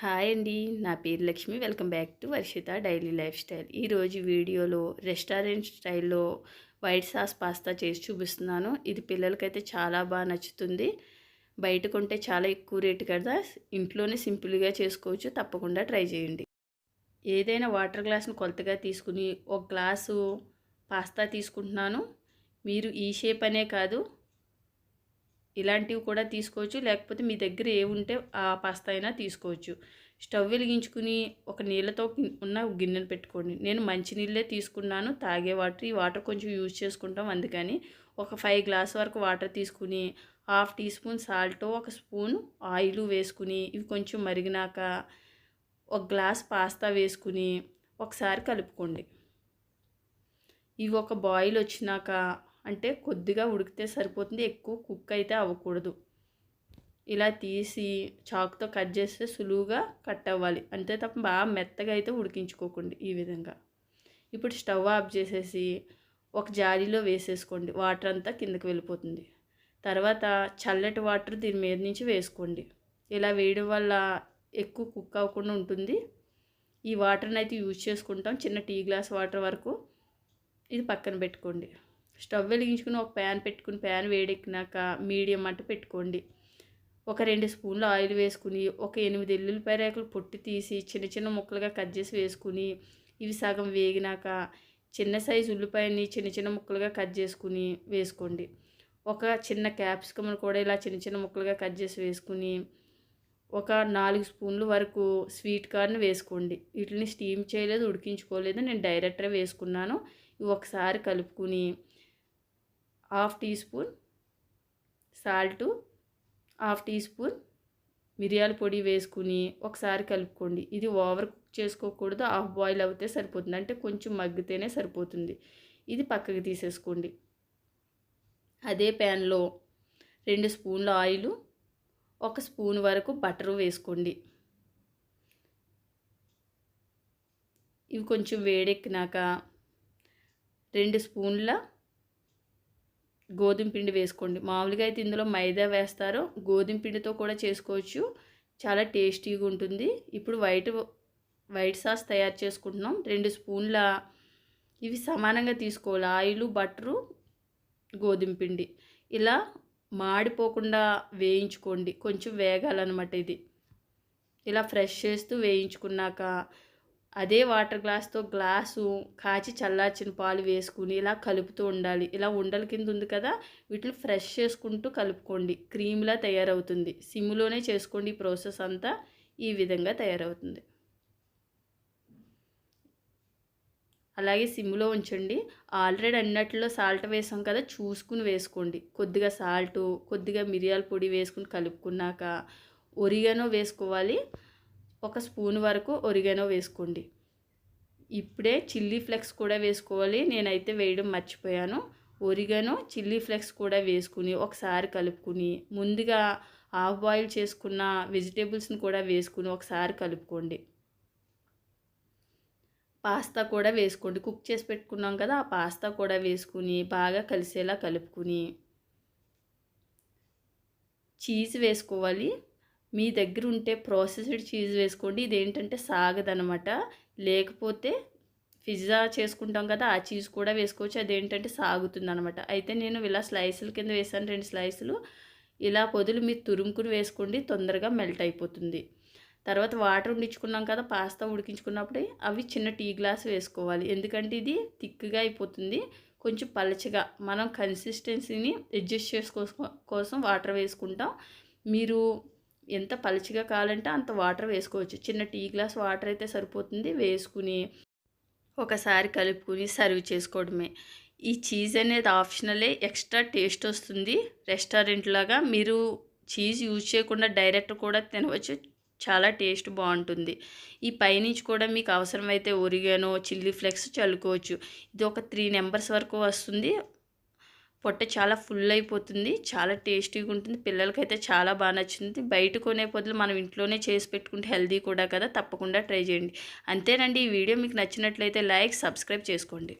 Hi అండి. నా పేరు Lakshmi. Welcome back to Varshitha daily lifestyle. ఈరోజు వీడియోలో రెస్టారెంట్ స్టైల్లో వైట్ సాస్ పాస్తా చేసి చూపిస్తున్నాను. ఇది పిల్లలకైతే చాలా బాగా నచ్చుతుంది. బయట కొంటే చాలా ఎక్కువ రేటు కదా. ఇంట్లోనే సింపుల్గా చేసుకోవచ్చు. తప్పకుండా ట్రై చేయండి. ఏదైనా వాటర్ గ్లాస్ని కొలతగా తీసుకుని ఒక గ్లాసు పాస్తా తీసుకుంటున్నాను. మీరు ఈ షేప్ అనే కాదు ఇలాంటివి కూడా తీసుకోవచ్చు. లేకపోతే మీ దగ్గర ఏ ఉంటే ఆ పాస్తా అయినా తీసుకోవచ్చు. స్టవ్ వెలిగించుకుని ఒక నీళ్ళతో ఉన్న గిన్నెను పెట్టుకోండి. నేను మంచినీళ్ళే తీసుకున్నాను. తాగే వాటర్ ఈ వాటర్ కొంచెం యూజ్ చేసుకుంటాం అందుకని. ఒక ఫైవ్ గ్లాస్ వరకు వాటర్ తీసుకుని హాఫ్ టీ స్పూన్ సాల్ట్ ఒక స్పూన్ ఆయిల్ వేసుకుని ఇవి కొంచెం మరిగినాక ఒక గ్లాస్ పాస్తా వేసుకుని ఒకసారి కలుపుకోండి. ఇవి ఒక బాయిల్ వచ్చినాక అంటే కొద్దిగా ఉడికితే సరిపోతుంది ఎక్కువ కుక్ అయితే అవ్వకూడదు. ఇలా తీసి చాకుతో కట్ చేస్తే సులువుగా కట్ అవ్వాలి. అంతే తప్ప బాగా మెత్తగా అయితే ఉడికించుకోకండి ఈ విధంగా. ఇప్పుడు స్టవ్ ఆఫ్ చేసేసి ఒక జాలీలో వేసేసుకోండి. వాటర్ అంతా కిందకి వెళ్ళిపోతుంది. తర్వాత చల్లటి వాటర్ దీని మీద నుంచి వేసుకోండి. ఇలా వేయడం వల్ల ఎక్కువ కుక్ అవ్వకుండా ఉంటుంది. ఈ వాటర్ని అయితే యూజ్ చేసుకుంటాం. చిన్న టీ గ్లాస్ వాటర్ వరకు ఇది పక్కన పెట్టుకోండి. స్టవ్ వెలిగించుకుని ఒక ప్యాన్ పెట్టుకుని ప్యాన్ వేడెక్కినాక మీడియం మంట పెట్టుకోండి. ఒక రెండు స్పూన్లు ఆయిల్ వేసుకుని ఒక ఎనిమిది ఎల్లుల్లిపాయ రేకులు పొట్టి తీసి చిన్న చిన్న ముక్కలుగా కట్ చేసి వేసుకుని ఇవి సగం వేగినాక చిన్న సైజు ఉల్లిపాయని చిన్న చిన్న ముక్కలుగా కట్ చేసుకుని వేసుకోండి. ఒక చిన్న క్యాప్సికమ్ను కూడా ఇలా చిన్న చిన్న ముక్కలుగా కట్ చేసి వేసుకుని ఒక నాలుగు స్పూన్లు వరకు స్వీట్ కార్న్ వేసుకోండి. వీటిని స్టీమ్ చేయలేదు ఉడికించుకోలేదు నేను డైరెక్ట్గా వేసుకున్నాను. ఇవి ఒకసారి కలుపుకుని half teaspoon salt half teaspoon మిరియాల పొడి వేసుకుని ఒకసారి కలుపుకోండి. ఇది ఓవర్ కుక్ చేసుకోకూడదు హాఫ్ బాయిల్ అవుతే సరిపోతుంది. అంటే కొంచెం మగ్గితేనే సరిపోతుంది. ఇది పక్కకి తీసేసుకోండి. అదే ప్యాన్లో రెండు స్పూన్ల ఆయిల్ ఒక స్పూన్ వరకు బటర్ వేసుకోండి. ఇవి కొంచెం వేడెక్కినాక రెండు స్పూన్ల గోధుమ పిండి వేసుకోండి. మామూలుగా అయితే ఇందులో మైదా వేస్తారు. గోధుమ పిండితో కూడా చేసుకోవచ్చు. చాలా టేస్టీగా ఉంటుంది. ఇప్పుడు వైట్ వైట్ సాస్ తయారు చేసుకుంటున్నాం. రెండు స్పూన్ల ఇవి సమానంగా తీసుకోవాలి. ఆయిల్ బటరు గోధుమ పిండి. ఇలా మాడిపోకుండా వేయించుకోండి. కొంచెం వేగాలన్నమాట ఇది. ఇలా ఫ్రెష్ చేస్తూ వేయించుకున్నాక అదే వాటర్ గ్లాస్తో గ్లాసు కాచి చల్లార్చిన పాలు వేసుకుని ఇలా కలుపుతూ ఉండాలి. ఇలా ఉండల కింద ఉంది కదా వీటిని ఫ్రెష్ చేసుకుంటూ కలుపుకోండి. క్రీమ్లా తయారవుతుంది. సిమ్లోనే చేసుకోండి ఈ ప్రాసెస్ అంతా. ఈ విధంగా తయారవుతుంది. అలాగే సిమ్లో ఉంచండి. ఆల్రెడీ అన్నట్లో సాల్ట్ వేసాం కదా చూసుకుని వేసుకోండి. కొద్దిగా సాల్టు కొద్దిగా మిరియాల పొడి వేసుకుని కలుపుకున్నాక ఒరిగానో వేసుకోవాలి. ఒక స్పూన్ వరకు ఒరిగనో వేసుకోండి. ఇప్పుడే చిల్లీ ఫ్లెక్స్ కూడా వేసుకోవాలి. నేనైతే వేయడం మర్చిపోయాను. ఒరిగనో చిల్లీ ఫ్లెక్స్ కూడా వేసుకుని ఒకసారి కలుపుకుని ముందుగా హాఫ్ బాయిల్ చేసుకున్న వెజిటేబుల్స్ని కూడా వేసుకుని ఒకసారి కలుపుకోండి. పాస్తా కూడా వేసుకోండి. కుక్ చేసి పెట్టుకున్నాం కదా ఆ పాస్తా కూడా వేసుకుని బాగా కలిసేలా కలుపుకుని చీజ్ వేసుకోవాలి. మీ దగ్గర ఉంటే ప్రాసెస్డ్ చీజ్ వేసుకోండి. ఇదేంటంటే సాగదనమాట. లేకపోతే పిజ్జా చేసుకుంటాం కదా ఆ చీజ్ కూడా వేసుకోవచ్చు. అదేంటంటే సాగుతుంది అనమాట అయితే నేను ఇలా స్లైసుల కింద వేసాను. రెండు స్లైసులు. ఇలా పొదులు మీరు తురుముకుని వేసుకోండి. తొందరగా మెల్ట్ అయిపోతుంది. తర్వాత వాటర్ ఉండించుకున్నాం కదా పాస్తా ఉడికించుకున్నప్పుడే అవి చిన్న టీ గ్లాస్ వేసుకోవాలి. ఎందుకంటే ఇది థిక్గా అయిపోతుంది. కొంచెం పలచగా. మనం కన్సిస్టెన్సీని అడ్జస్ట్ చేసుకో కోసం వాటర్ వేసుకుంటాం. మీరు ఎంత పలుచగా కావాలంటే అంత వాటర్ వేసుకోవచ్చు. చిన్న టీ గ్లాస్ వాటర్ అయితే సరిపోతుంది. వేసుకుని ఒకసారి కలుపుకుని సర్వ్ చేసుకోవడమే. ఈ చీజ్ అనేది ఆప్షనలే. ఎక్స్ట్రా టేస్ట్ వస్తుంది. రెస్టారెంట్ లాగా మీరు చీజ్ యూజ్ చేయకుండా డైరెక్ట్ కూడా తినవచ్చు. చాలా టేస్ట్ బాగుంటుంది. ఈ పైనుంచి కూడా మీకు అవసరమైతే ఒరిగానో చిల్లీ ఫ్లెక్స్ చల్లుకోవచ్చు. ఇది ఒక త్రీ నెంబర్స్ వరకు వస్తుంది. పొట్ట చాలా ఫుల్ అయిపోతుంది చాలా టేస్టీగా ఉంటుంది పిల్లలకైతే చాలా బాగా నచ్చింది. బయట కొనే పొద్దులు మనం ఇంట్లోనే చేసి పెట్టుకుంటే హెల్దీ కూడా కదా తప్పకుండా ట్రై చేయండి. అంతేనండి ఈ వీడియో మీకు నచ్చినట్లయితే లైక్ సబ్స్క్రైబ్ చేసుకోండి.